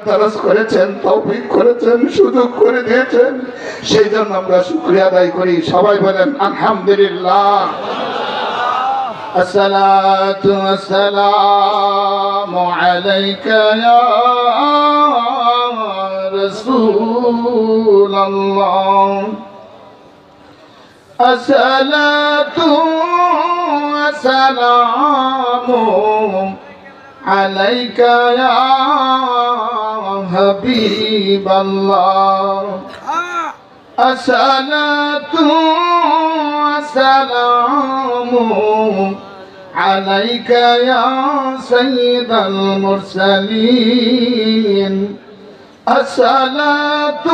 তারাস করেছেন তৌফিক করেছেন সুযোগ করে দিয়েছেন সেই জন্য আমরা শুক্রিয়া আদায় করি সবাই বলেন আলহামদুলিল্লাহ الصلاة والسلام عليك يا رسول الله الصلاة والسلام عليك يا حبيب الله. الصلاة والسلام عليك يا سيد المرسلين. الصلاة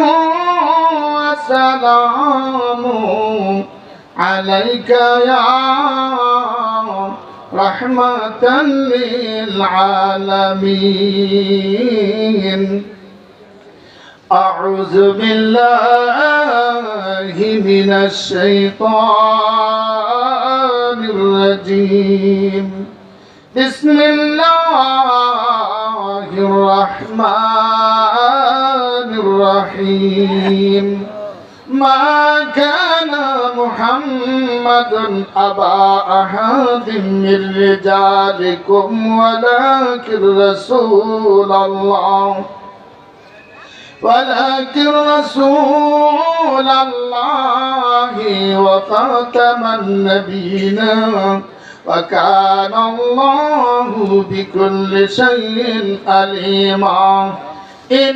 والسلام عليك يا رحمة للعالمين. أعوذ بالله من الشيطان الرجيم. بسم الله الرحمن الرحيم. ما كان محمد أبا أحد من رجالكم ولكن رسول الله ولكن رسول الله وخاتم النبيين. وكان الله بكل شيء عليما إن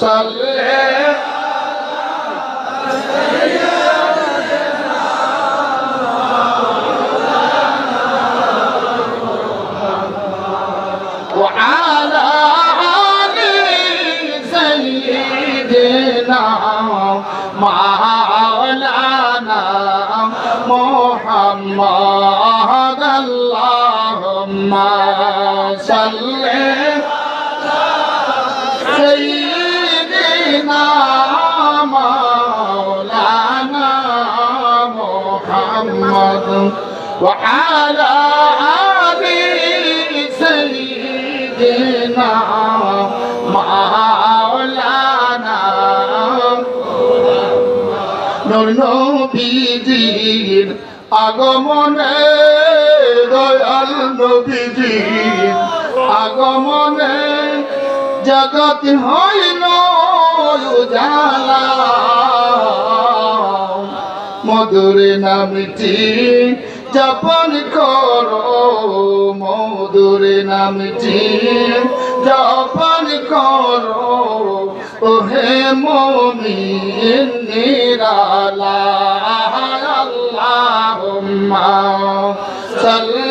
صل وعلى آل سيدنا مولانا محمد اللهم صل. سيدنا محمد وعلى آل سيدنا مولانا নূর নবীজির আগমনে দয়াল নবীজির আগমনে জগৎ হইল উজালা মধুরে নামটি যাপন করো মধুরে নামটি যাপন করো। ওহে মমিন নিরালা আল্লাহুম্মা সাল্লি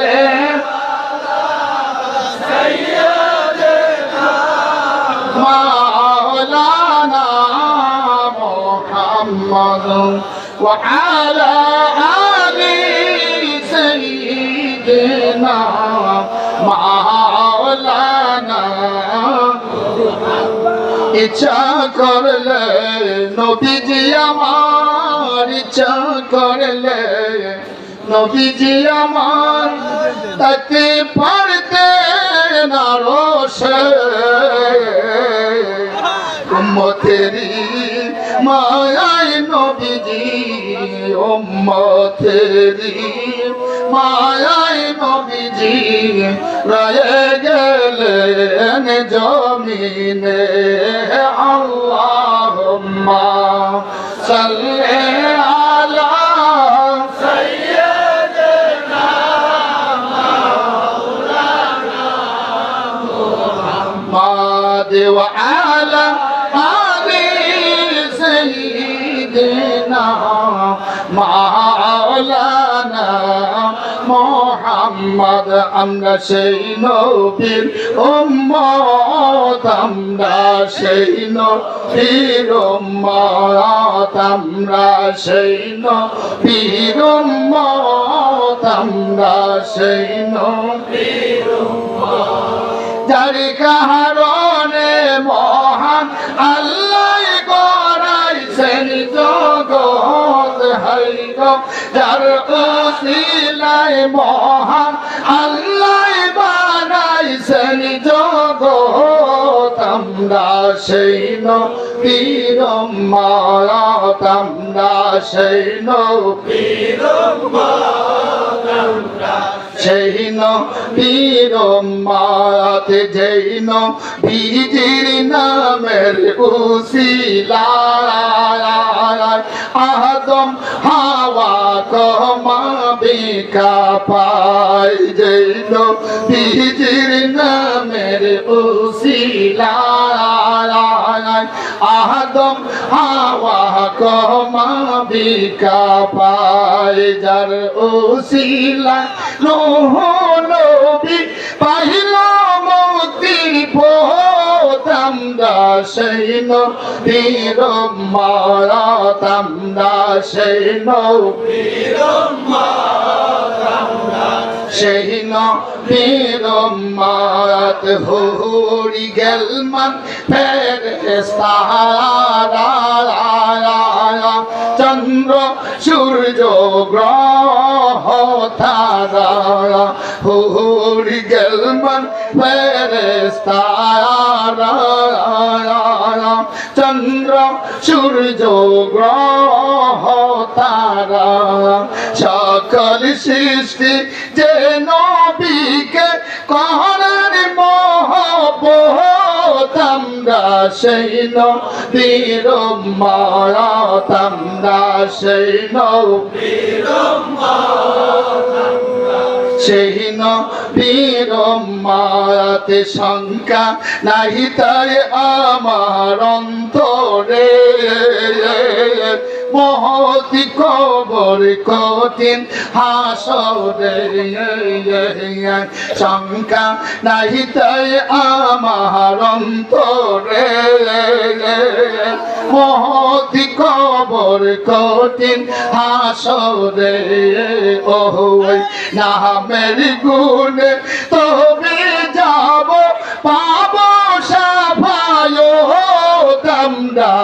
Muhammad وعلى آل سيدنا مولانا ইচ্ছা করলে নবীজি আমার ইচ্ছা করলে নবীজি আমার তাকে পড়তে না রোশে উম্মতেরি মায়াই নবীজি উম্মতেরি মায়াই নবীজি রায়ে গেলেন জমিনে। আল্লাহুম্মা সাল্লি মোহাম্মদ, আমরা সেই নবীর উম্মত, আমরা সেই নবীর উম্মত, আমরা সেই নবীর উম্মত, আমরা সেই নবীর যার কারণে মহান আল্লাহ হাইগ যার উসিলায় মহান, আল্লাহ বানাইছেন জগৎ। আমরা সেই নবীর মায়াত আমরা সেই নবীর মায়াত যেই নবীজির নামের উসিলায় আদম হাওয়া কমাবে কাপাই যেই নবীজির নামের উসিলায় আদম হাওয়া কমাবে কাপাই যার উসিলায় নোহ সেই নবীর মারাত আমরা সেই নবীর সেই নবীর মারাত হরি গেল মান ফেরেস্তারা চন্দ্র, সূর্য, গ্রহ, তারা। হরি গেল মান ফেরেস্তারা চন্দ্র, সূর্য, গ্রহ, তারা। সকল সৃষ্টি যে নবীকে করার মহব্বত, আমরা সেই আমরা সেই সেই নবীর শঙ্কা নাহি তাই আমার অন্তরে। মহতি কবর কঠিন হাসরে শঙ্কা নাহি তাই আমার মহতি কবর কঠিন হাসরে ওই নামের গুণে তবে যাব, পাব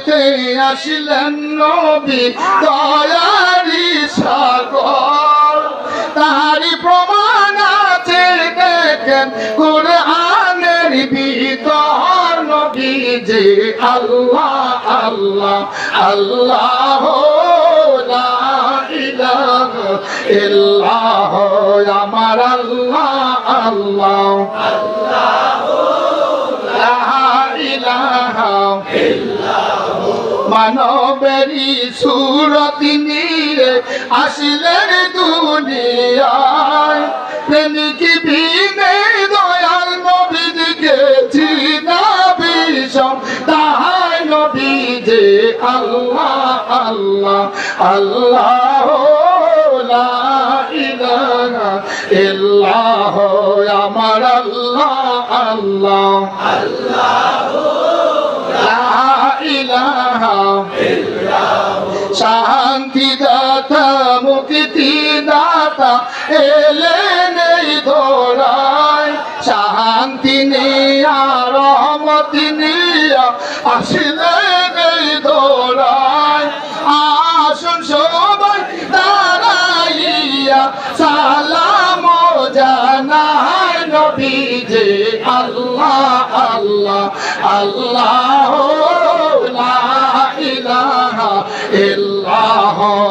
হইতে আসলেন নবী দয়ারি সাগর। তাহারি প্রমাণ আছে, দেখেন কোরআনের ভিতর নবী যে আল্লাহ আল্লাহ আল্লাহ ইল্লাহ আমার আল্লাহ আল্লাহ। লা মানবেরই সুরত নিয়ে আসলেন দুনিয়ায়। প্রেমিক বিনে দয়াল নবী দেখেছি না বিষম। তাহাই নবী যে আল্লাহ আল্লাহ আল্লাহ আমার আল্লাহ আল্লাহ। লা শান্তি দাতা মুক্তি দাতা এলেন এই দোড়ায় শান্তি নিয়া, রহমতি নিয়া আসলেন এই দোড়ায় আসুন সবাই দাঁড়াইয়া, সালাম জানাই নবী যে আল্লাহ আল্লাহ আল্লাহ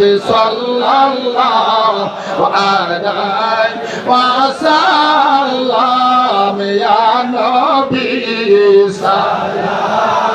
محمد صلى الله عليه وسلم يا نبي سلام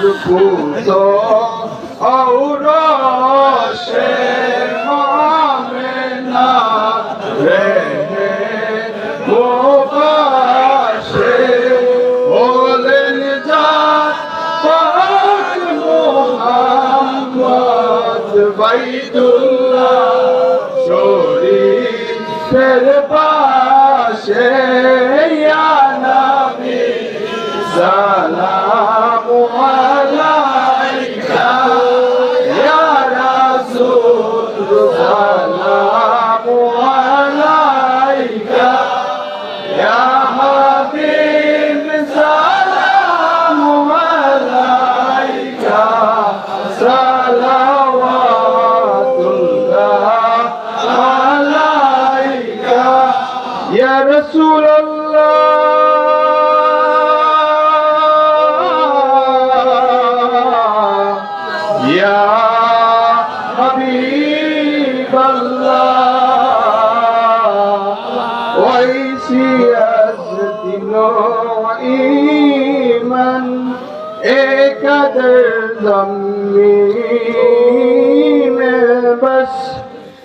আব্দুল্লাহ পুত ঔরসে মামেনা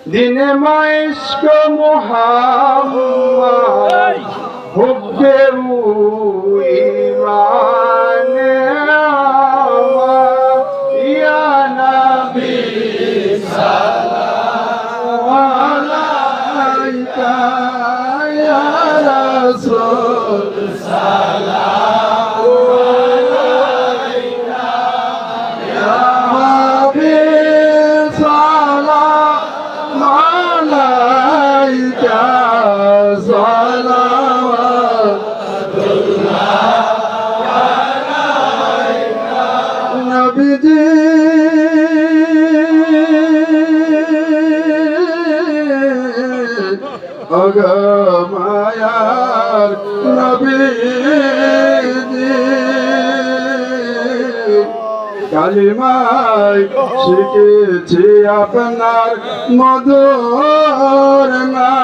দিন মুহাম্মদ হুব্বে ঈমান অগমায়ার নবীজি কালিমাই শিখেছি আপনার মধুর নাম।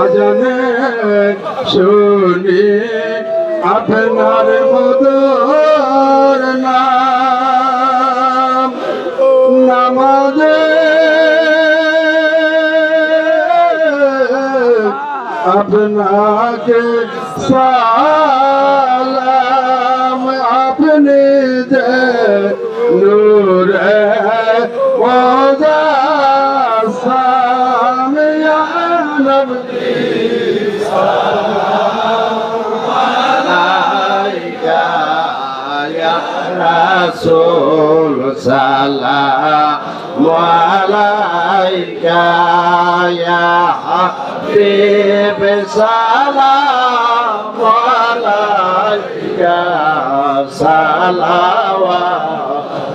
আজানে শুনি আপনার মধুর নাম। আপনাকে সালাম আপনি যে নূর ওজাসাম ইয়া নবী। আলাইকা ইয়া হাবিব সালাম আলাইকা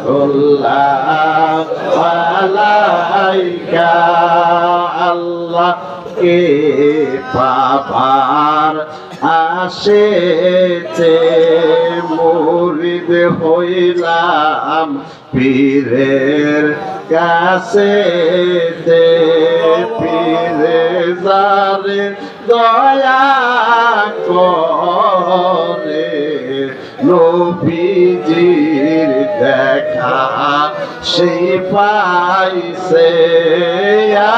সালাওয়াতুল্লাহ আলাইকা আল্লাহ, কে পাপার আসেছে মুরি শহীদ হইলাম পীরের কাছে পীরে যারে দয়া করে নবীজির দেখা সেই পাইছে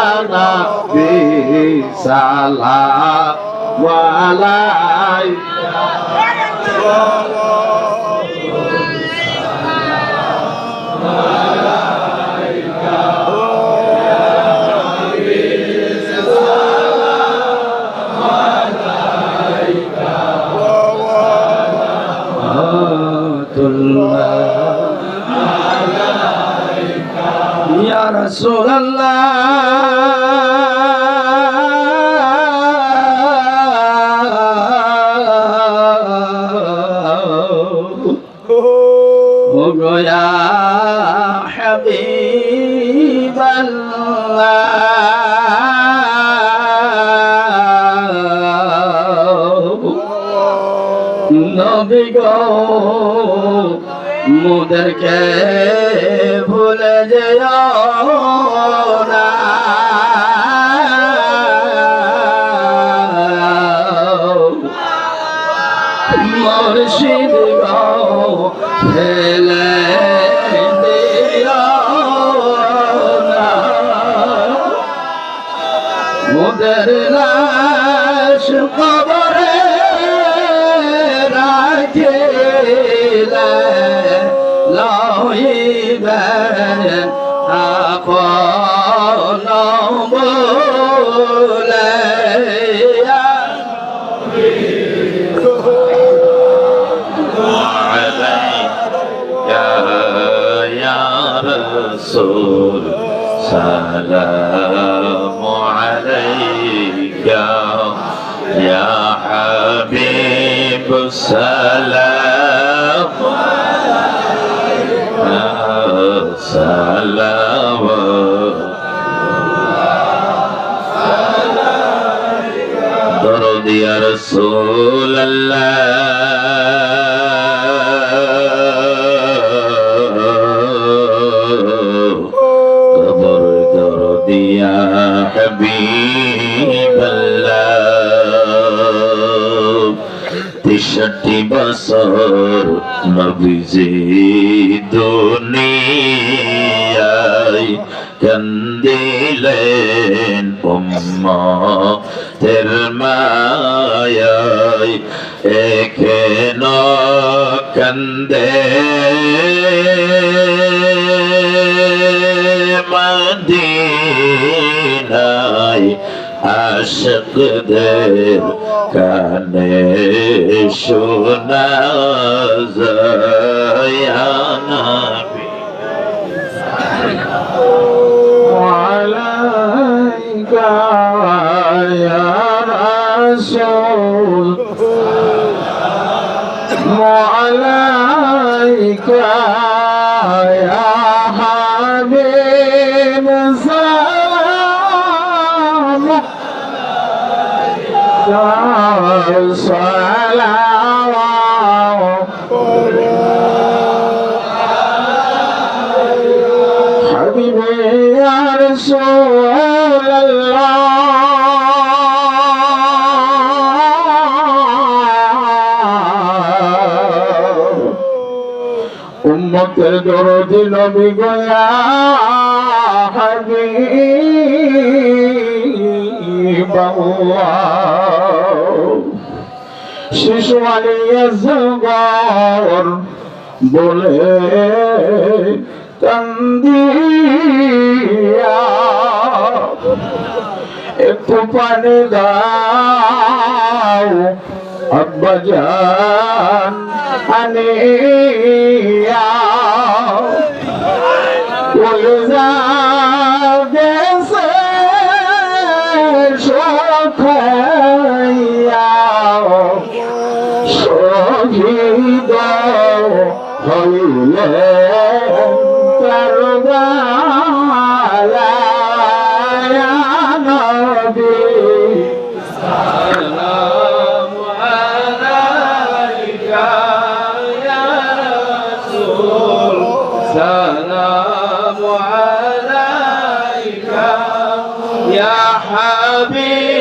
আনা বিসালা ওয়ালাই ইয়া রাসূলুল্লাহ। মোদেরকে ভুলে যেও না। মুর্শিদ ফেলে মোদের লাশ কবরে رسول سلام عليك يا حبيب سلام রসুল কবর দর দিয়া হবিবল্লা তেষট্টি বছর নবীজি দুনিয়ায় কান্দিলেন উম্মা বন্দে মদিনাই আশকদের কানে শোনা জয়ানা আলাইকা ইয়া রাসূল উম্মতের দরদি নবী গয়া শিশু আলিয়া জগর বলে কান্দিয়া। একটু পানি দাও আব্বা জান আনিয়া। বলে যা السلام عليك يا حبيبي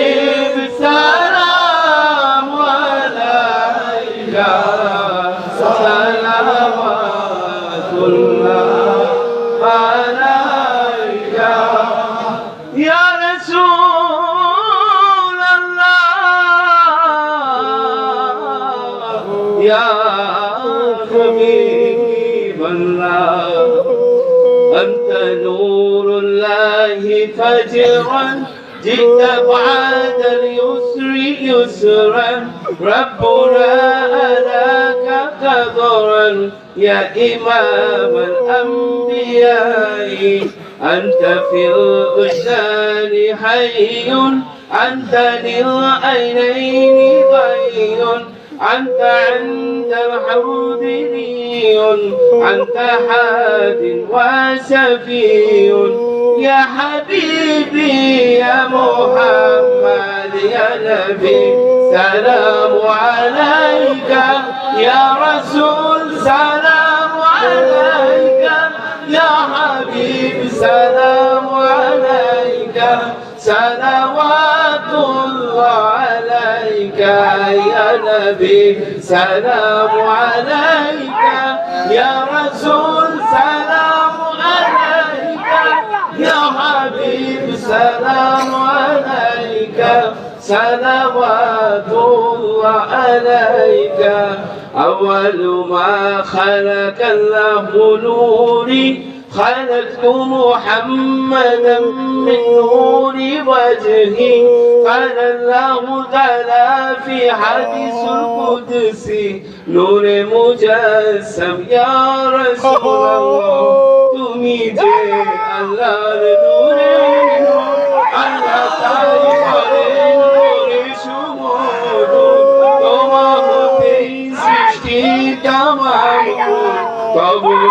جئت بعد اليسر يسرا. ربنا أراك قدرا. يا إمام الأنبياء أنت في الوجدان حي. أنت للعينين ضي أنت عند الحوض أنت حاد وشفي يا حبيبي يا محمد يا نبي سلام عليك يا رسول سلام عليك يا حبيب سلام عليك صلوات الله عليك يا نبي سلام عليك يا رسول سلام عليك يا حبيب سلام عليك صلوات الله عليك أول ما خلق الله نوري خلقت محمدا من نور وجهي قال الله تعالى في حديث القدس نور مجسم يا رسول الله তুমি যে আল্লাহর নূরে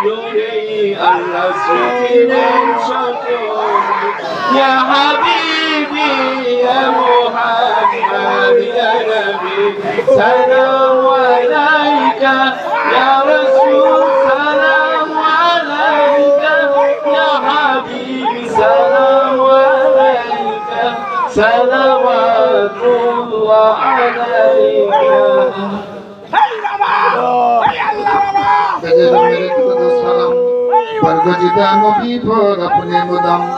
তবু নূরে আল্লাহ সৃষ্টির সকল ইয়া হাবিবি ইয়া মুহাম্মদ ইয়া নবী সালাম আলাইকা ইয়া রাসূল সালাম আলাইকা ইয়া হাবিবি সালাম আলাইকা সালাওয়াতুল্লাহ گجتا مبی بھور اپنے مدام